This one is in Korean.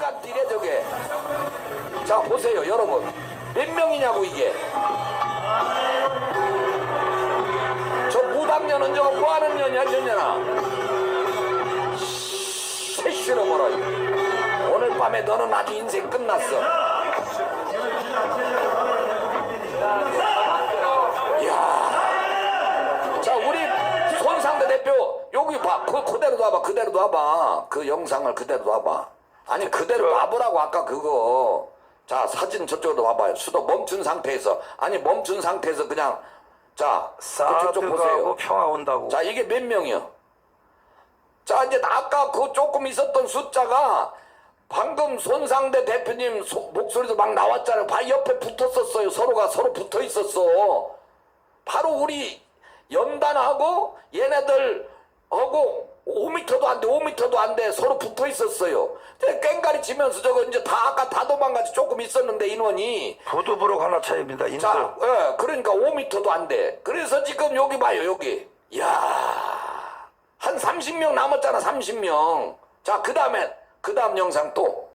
온갖 딜에 저게. 자, 보세요, 여러분. 몇 명이냐고, 이게. 저 무당년은 저거 뭐 하는 년이야, 저년아? 새 실어버려. 오늘 밤에 너는 아주 인생 끝났어. 자, 우리 손상대 대표, 여기 봐. 그, 그대로 놔봐. 그대로 놔봐. 그 영상을 그대로 놔봐. 아니, 그대로 놔보라고, 아까 그거. 자, 사진 저쪽으로 와봐요. 수도 멈춘 상태에서. 아니, 멈춘 상태에서 그냥. 자, 그쪽 보세요. 평화 온다고. 자, 이게 몇 명이요? 자, 이제 아까 그 조금 있었던 숫자가 방금 손상대 대표님 소- 목소리도 막 나왔잖아요. 바 옆에 붙었었어요. 서로가 서로 붙어 있었어. 바로 우리 연단하고 얘네들 하고 5미터도 안 돼, 5미터도 안 돼. 서로 붙어 있었어요. 근데 깽가리 치면서 저거 이제 다 아까 다 도망가지 조금 있었는데 인원이 부두부록 하나 차이입니다. 인도. 자, 예, 그러니까 5미터도 안 돼. 그래서 지금 여기 봐요, 여기. 이야, 한 30명 남았잖아, 30명. 자, 그 다음에, 그 다음 영상 또.